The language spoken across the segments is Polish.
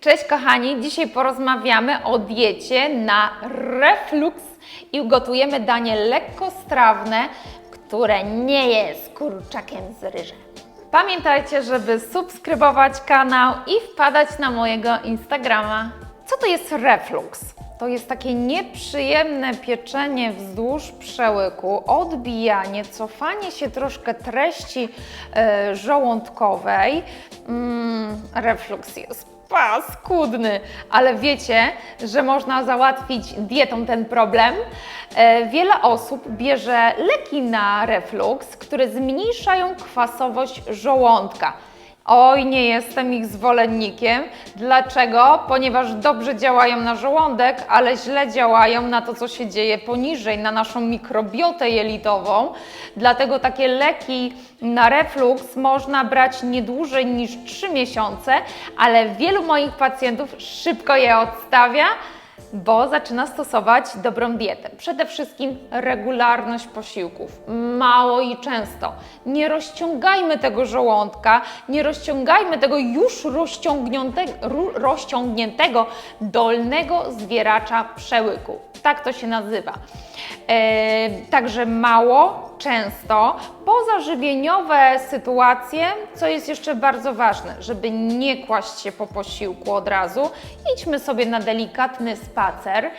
Cześć kochani, dzisiaj porozmawiamy o diecie na reflux i ugotujemy danie lekkostrawne, które nie jest kurczakiem z ryżem. Pamiętajcie, żeby subskrybować kanał i wpadać na mojego Instagrama. Co to jest reflux? To jest takie nieprzyjemne pieczenie wzdłuż przełyku, odbijanie, cofanie się troszkę treści e, żołądkowej. Mm, reflux jest paskudny, ale wiecie, że można załatwić dietą ten problem. E, Wiele osób bierze leki na reflux, które zmniejszają kwasowość żołądka. Oj, nie jestem ich zwolennikiem. Dlaczego? Ponieważ dobrze działają na żołądek, ale źle działają na to, co się dzieje poniżej, na naszą mikrobiotę jelitową. Dlatego takie leki na reflux można brać nie dłużej niż 3 miesiące, ale wielu moich pacjentów szybko je odstawia bo zaczyna stosować dobrą dietę. Przede wszystkim regularność posiłków, mało i często. Nie rozciągajmy tego żołądka, nie rozciągajmy tego już rozciągniętego, dolnego zwieracza przełyku. Tak to się nazywa. E, także mało, często, pozażywieniowe sytuacje, co jest jeszcze bardzo ważne, żeby nie kłaść się po posiłku od razu, idźmy sobie na delikatny spacer,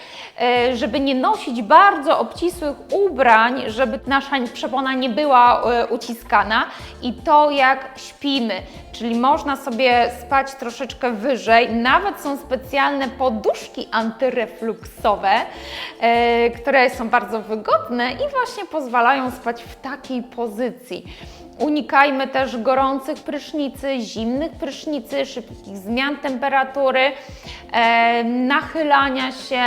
e, żeby nie nosić bardzo obcisłych ubrań, żeby nasza przepona nie była e, uciskana. I to jak śpimy, czyli można sobie spać troszeczkę wyżej, nawet są specjalne poduszki antyrefluksowe, e, które są bardzo wygodne i właśnie pozwalają spać w takiej pozycji. Unikajmy też gorących prysznicy, zimnych prysznicy, szybkich zmian temperatury, e, nachylania się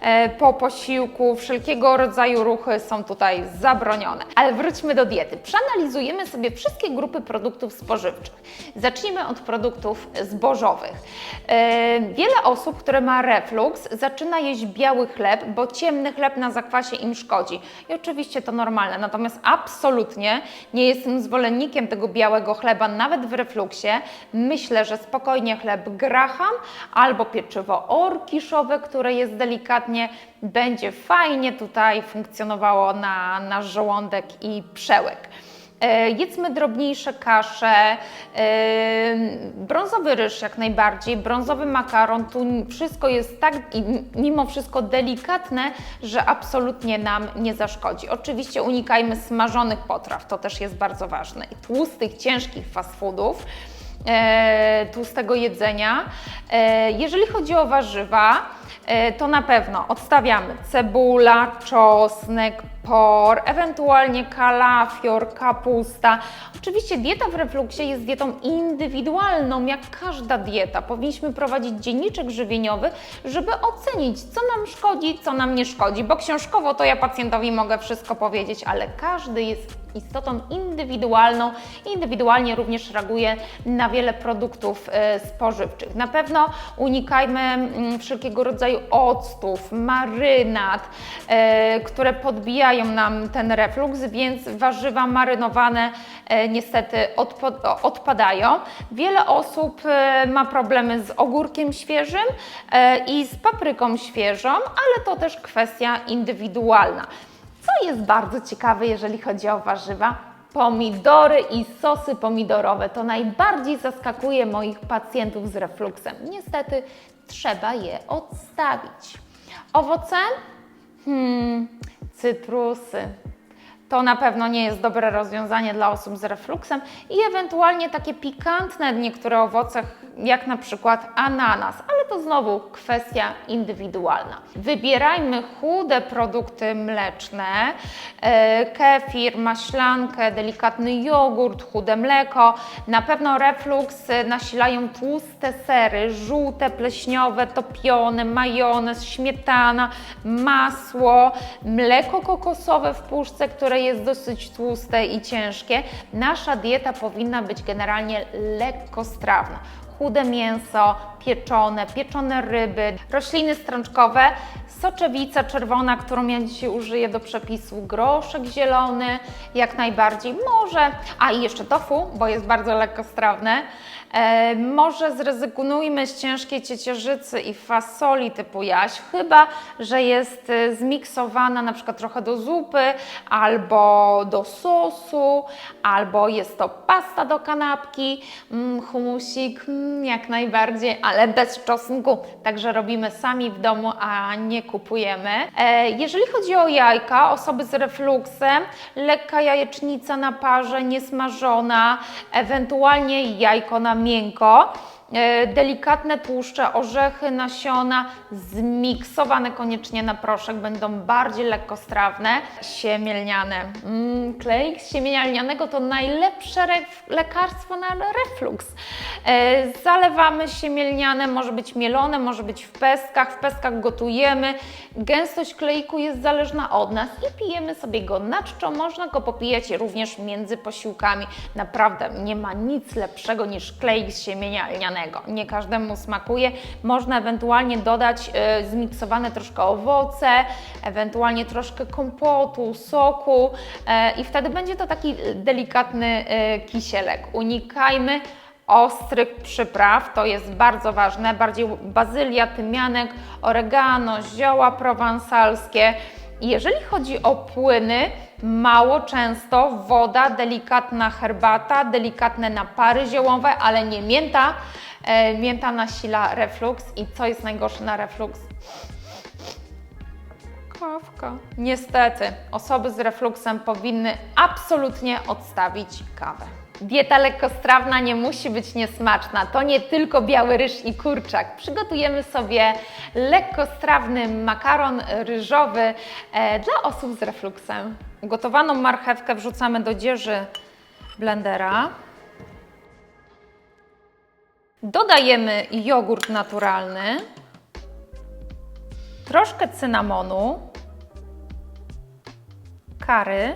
e, po posiłku, wszelkiego rodzaju ruchy są tutaj zabronione. Ale wróćmy do diety. Przeanalizujemy sobie wszystkie grupy produktów spożywczych. Zacznijmy od produktów zbożowych. E, wiele osób, które ma reflux, zaczyna jeść biały chleb, bo ciemny chleb na zakwasie im szkodzi. I oczywiście to normalne, natomiast absolutnie nie jestem zwolennikiem tego białego chleba, nawet w refluksie. Myślę, że spokojnie chleb graham albo pieczywo orkiszowe, które jest delikatnie, będzie fajnie tutaj funkcjonowało na nasz żołądek i przełyk. E, Jedzmy drobniejsze kasze, e, brązowy ryż jak najbardziej, brązowy makaron, tu wszystko jest tak mimo wszystko delikatne, że absolutnie nam nie zaszkodzi. Oczywiście unikajmy smażonych potraw, to też jest bardzo ważne. I tłustych, ciężkich fast foodów tłustego jedzenia. E, jeżeli chodzi o warzywa, e, to na pewno odstawiamy cebula, czosnek, por, ewentualnie kalafior, kapusta. Oczywiście dieta w refluksie jest dietą indywidualną, jak każda dieta. Powinniśmy prowadzić dzienniczek żywieniowy, żeby ocenić, co nam szkodzi, co nam nie szkodzi, bo książkowo to ja pacjentowi mogę wszystko powiedzieć, ale każdy jest istotą indywidualną indywidualnie również reaguje na wiele produktów e, spożywczych. Na pewno unikajmy mm, wszelkiego rodzaju octów, marynat, e, które podbijają nam ten refluks, więc warzywa marynowane e, niestety odpadają. Wiele osób ma problemy z ogórkiem świeżym i z papryką świeżą, ale to też kwestia indywidualna. Jest bardzo ciekawe, jeżeli chodzi o warzywa? Pomidory i sosy pomidorowe to najbardziej zaskakuje moich pacjentów z refluksem. Niestety trzeba je odstawić. Owoce? Hmm, cytrusy. To na pewno nie jest dobre rozwiązanie dla osób z refluksem i ewentualnie takie pikantne niektóre owoce, jak na przykład ananas, ale to znowu kwestia indywidualna. Wybierajmy chude produkty mleczne, e, kefir, maślankę, delikatny jogurt, chude mleko. Na pewno refluks e, nasilają tłuste sery, żółte, pleśniowe, topione, majonez, śmietana, masło, mleko kokosowe w puszce, które jest dosyć tłuste i ciężkie. Nasza dieta powinna być generalnie lekkostrawna chude mięso, pieczone, pieczone ryby, rośliny strączkowe, soczewica czerwona, którą ja dzisiaj użyję do przepisu, groszek zielony, jak najbardziej. Może, a i jeszcze tofu, bo jest bardzo lekkostrawne. E, może zrezygnujmy z ciężkiej ciecierzycy i fasoli typu jaś, chyba że jest e, zmiksowana na przykład trochę do zupy, albo do sosu, albo jest to pasta do kanapki, mm, humusik, mm, jak najbardziej, ale bez czosnku. Także robimy sami w domu, a nie kupujemy. E, jeżeli chodzi o jajka, osoby z refluksem, lekka jajecznica na parze, niesmażona, ewentualnie jajko na miękko. E, Delikatne tłuszcze, orzechy, nasiona, zmiksowane koniecznie na proszek, będą bardziej lekkostrawne. Siemielniane. Mm, kleik z siemienia lnianego to najlepsze lekarstwo na refluks. E, zalewamy siemielniane, może być mielone, może być w pestkach. W pestkach gotujemy. Gęstość kleiku jest zależna od nas i pijemy sobie go na czczo. Można go popijać również między posiłkami. Naprawdę nie ma nic lepszego niż kleik z siemienia. Nie każdemu smakuje. Można ewentualnie dodać e, zmiksowane troszkę owoce, ewentualnie troszkę kompotu, soku e, i wtedy będzie to taki delikatny e, kisielek. Unikajmy ostrych przypraw, to jest bardzo ważne, bardziej bazylia, tymianek, oregano, zioła prowansalskie. Jeżeli chodzi o płyny, mało często woda, delikatna herbata, delikatne napary ziołowe, ale nie mięta. E, mięta nasila refluks i co jest najgorsze na refluks? Kawka. Niestety, osoby z refluksem powinny absolutnie odstawić kawę. Dieta lekkostrawna nie musi być niesmaczna. To nie tylko biały ryż i kurczak. Przygotujemy sobie lekkostrawny makaron ryżowy e, dla osób z refluksem. Ugotowaną marchewkę wrzucamy do dzieży blendera. Dodajemy jogurt naturalny troszkę cynamonu, kary,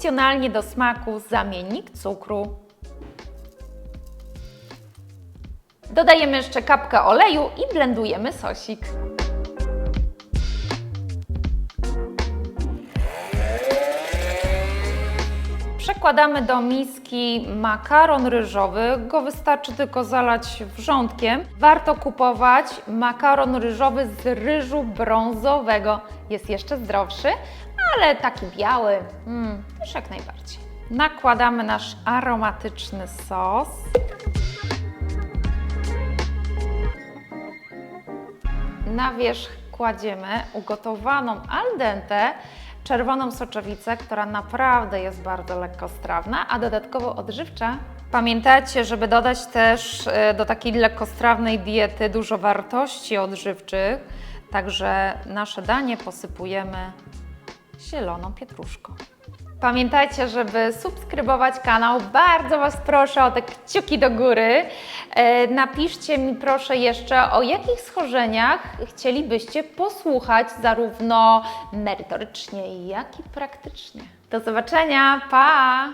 opcjonalnie do smaku zamiennik cukru. Dodajemy jeszcze kapkę oleju i blendujemy sosik. Przekładamy do miski makaron ryżowy. Go wystarczy tylko zalać wrzątkiem. Warto kupować makaron ryżowy z ryżu brązowego. Jest jeszcze zdrowszy, ale taki biały mm, też jak najbardziej. Nakładamy nasz aromatyczny sos. Na wierzch kładziemy ugotowaną al dente czerwoną soczewicę, która naprawdę jest bardzo lekkostrawna, a dodatkowo odżywcza. Pamiętajcie, żeby dodać też e, do takiej lekkostrawnej diety dużo wartości odżywczych, także nasze danie posypujemy zieloną pietruszką. Pamiętajcie, żeby subskrybować kanał. Bardzo Was proszę o te kciuki do góry. E, napiszcie mi proszę jeszcze, o jakich schorzeniach chcielibyście posłuchać, zarówno merytorycznie, jak i praktycznie. Do zobaczenia, pa!